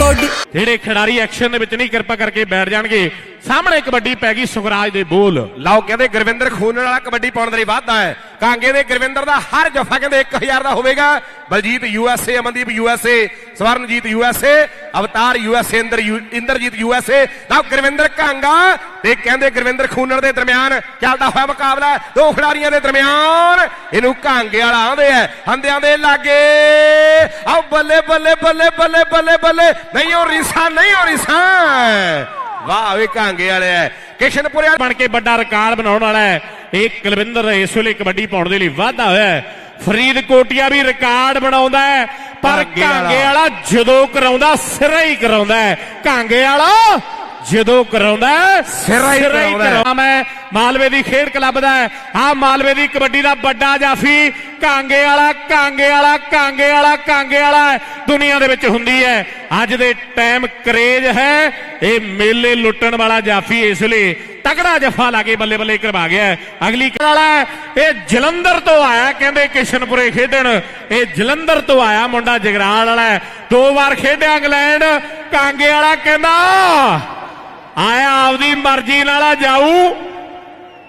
Cody ਜਿਹੜੇ ਖਿਡਾਰੀ action ਦੇ ਵਿੱਚ ਨਹੀਂ ਕਿਰਪਾ ਕਰਕੇ ਬੈਠ ਜਾਣਗੇ। ਸਾਹਮਣੇ ਕਬੱਡੀ ਪੈ ਗਈ ਸੁਖਰਾਜ ਦੇ ਬੋਲ। ਲਓ ਕਹਿੰਦੇ ਗੁਰਵਿੰਦਰ ਖੂਨਣ ਵਾਲਾ ਕਬੱਡੀ ਪਾਉਣ ਦੇ ਲਈ ਵਾਧਾ ਹੈ। ਕਾਂਗੇ ਦੇ ਗੁਰਵਿੰਦਰ ਦਾ ਹਰ ਜਫਾ ਕਹਿੰਦੇ 1000 ਦਾ ਹੋਵੇਗਾ। Baljit USA Amandeep USA Swaranjit USA Avtar USA Inder you- Inderjit USA ਲਓ ਗੁਰਵਿੰਦਰ ਕਾਂਗਾ ਤੇ ਕਹਿੰਦੇ ਗੁਰਵਿੰਦਰ ਖੂਨਣ ਦੇ ਦਰਮਿਆਨ ਚੱਲਦਾ ਹੋਇਆ ਮੁਕਾਬਲਾ। ਦੋ ਖਿਡਾਰੀਆਂ ਦੇ ਦਰਮਿਆਨ ਇਹਨੂੰ ਕਾਂਗੇ ਵਾਲਾ ਆਂਦੇ ਆ। ਹੰਦਿਆਂ ਦੇ ਲਾਗੇ ਬੱਲੇ ਬੱਲੇ ਬੱਲੇ ਬੱਲੇ ਬੱਲੇ ਬੱਲੇ। ਨਹੀਂ ਉਹ ਰੀਸਾ ਨਹੀਂ ਉਹ ਰੀਸਾ। ਵਾਹ ਵੇ ਕਾਂਗੇ ਵਾਲੇ ਐ। ਕਿਸ਼ਨਪੁਰੇ ਬਣ ਕੇ ਵੱਡਾ ਰਿਕਾਰਡ ਬਣਾਉਣ ਵਾਲਾ ਹੈ ਇਹ ਕੁਲਵਿੰਦਰ ਇਸ ਵੇਲੇ ਕਬੱਡੀ ਪਾਉਣ ਦੇ ਲਈ ਵਾਧਾ ਹੋਇਆ ਹੈ ਫਰੀਦਕੋਟੀਆ ਵੀ ਰਿਕਾਰਡ ਬਣਾਉਂਦਾ ਹੈ ਪਰ। ਕਾਂਗੇ ਵਾਲਾ। ਜਦੋਂ ਕਰਾਉਂਦਾ ਸਿਰਾ ਹੀ ਕਰਾਉਂਦਾ ਹੈ ਕਾਂਗੇ ਵਾਲਾ! ਜਦੋਂ ਕਰਾਉਂਦਾ ਸਿਰਾ ਹੀ ਕਰਾਉਂਦਾ ਹੈ। ਮਾਲਵੇ ਦੀ ਖੇਡ ਕਲੱਬ ਦਾ ਆ ਮਾਲਵੇ ਦੀ ਕਬੱਡੀ ਦਾ ਵੱਡਾ ਜਾਫੀ। ਕਾਂਗੇ ਵਾਲਾ ਕਾਂਗੇ ਵਾਲਾ ਕਾਂਗੇ ਵਾਲਾ ਕਾਂਗੇ ਵਾਲਾ। ਦੁਨੀਆ ਦੇ ਵਿੱਚ ਹੁੰਦੀ ਹੈ। ਅੱਜ ਦੇ ਟਾਈਮ ਕਰੇਜ ਹੈ। ਇਹ ਮੇਲੇ ਲੁੱਟਣ ਵਾਲਾ ਜਾਫੀ ਇਸ ਲਈ ਤਗੜਾ ਜਫਾ ਲਾ ਕੇ ਬੱਲੇ ਬੱਲੇ ਕਰਵਾ ਗਿਆ। ਅਗਲੀ ਵਾਲਾ ਇਹ ਜਲੰਧਰ ਤੋਂ ਆਇਆ ਕਹਿੰਦੇ ਕਿਸ਼ਨਪੁਰੇ ਖੇਡਣ। ਇਹ ਜਲੰਧਰ ਤੋਂ ਆਇਆ ਮੁੰਡਾ ਜਗਰਾਲ ਵਾਲਾ। ਦੋ ਵਾਰ ਖੇਡਿਆ ਇੰਗਲੈਂਡ। ਕਾਂਗੇ ਵਾਲਾ ਕਹਿੰਦਾ ਆਪਦੀ ਮਰਜ਼ੀ ਨਾਲ ਆ ਜਾਊ।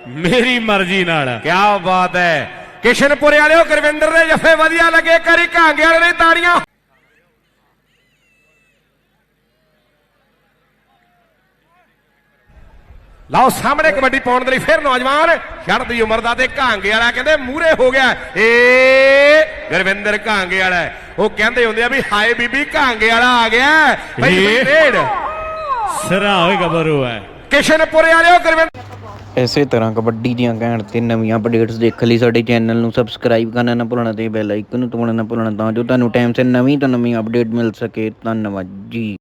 ਮੇਰੀ ਮਰਜ਼ੀ ਨਾਲ। ਕੀ ਬਾਤ ਹੈ। ਕਿਸ਼ਨਪੁਰੇ ਵਾਲਿਓ ਗੁਰਵਿੰਦਰ ਦੇ ਜਫੇ ਵਧੀਆ ਲੱਗੇ। ਕਰੀ ਕਾਂਗੇ ਵਾਲੇ ਨੇ ਤਾੜੀਆਂ। ਲਓ ਸਾਹਮਣੇ ਕਬੱਡੀ ਪਾਉਣ ਦੇ ਲਈ ਫਿਰ ਨੌਜਵਾਨ ਛੱਡਦੀ ਉਮਰ ਦਾ ਤੇ ਕਾਂਗੇ ਵਾਲਾ ਕਹਿੰਦੇ ਮੂਹਰੇ ਹੋ ਗਿਆ। ਏ ਗੁਰਵਿੰਦਰ ਕਾਂਗੇ ਵਾਲਾ। ਉਹ ਕਹਿੰਦੇ ਹੁੰਦੇ ਆ ਵੀ ਹਾਏ ਬੀਬੀ ਕਾਂਗੇ ਵਾਲਾ ਆ ਗਿਆ। ਭਾਈ ਰੇਡ ਸਿਰਾ ਹੋਏ ਗੱਭਰੂ ਹੈ ਕਿਸ਼ਨਪੁਰੇ ਵਾਲਿਓ ਗੁਰਵਿੰਦਰ ਇਸੇ ਤਰ੍ਹਾਂ ਕਬੱਡੀ ਦੀਆਂ ਘੈਂਟ ਤੇ ਨਵੀਆਂ ਅਪਡੇਟਸ ਦੇਖਣ ਲਈ ਸਾਡੇ ਚੈਨਲ ਨੂੰ ਸਬਸਕ੍ਰਾਈਬ ਕਰਨਾ ਨਾ ਭੁੱਲਣਾ ਤੇ ਬੈਲ ਆਈਕਨ ਨੂੰ ਦਬਾਉਣਾ ਨਾ ਭੁੱਲਣਾ ਤਾਂ ਜੋ ਤੁਹਾਨੂੰ ਟਾਈਮ ਸਿਰ ਨਵੀਂ ਤੋਂ ਨਵੀਂ ਅਪਡੇਟ ਮਿਲ ਸਕੇ। ਧੰਨਵਾਦ ਜੀ।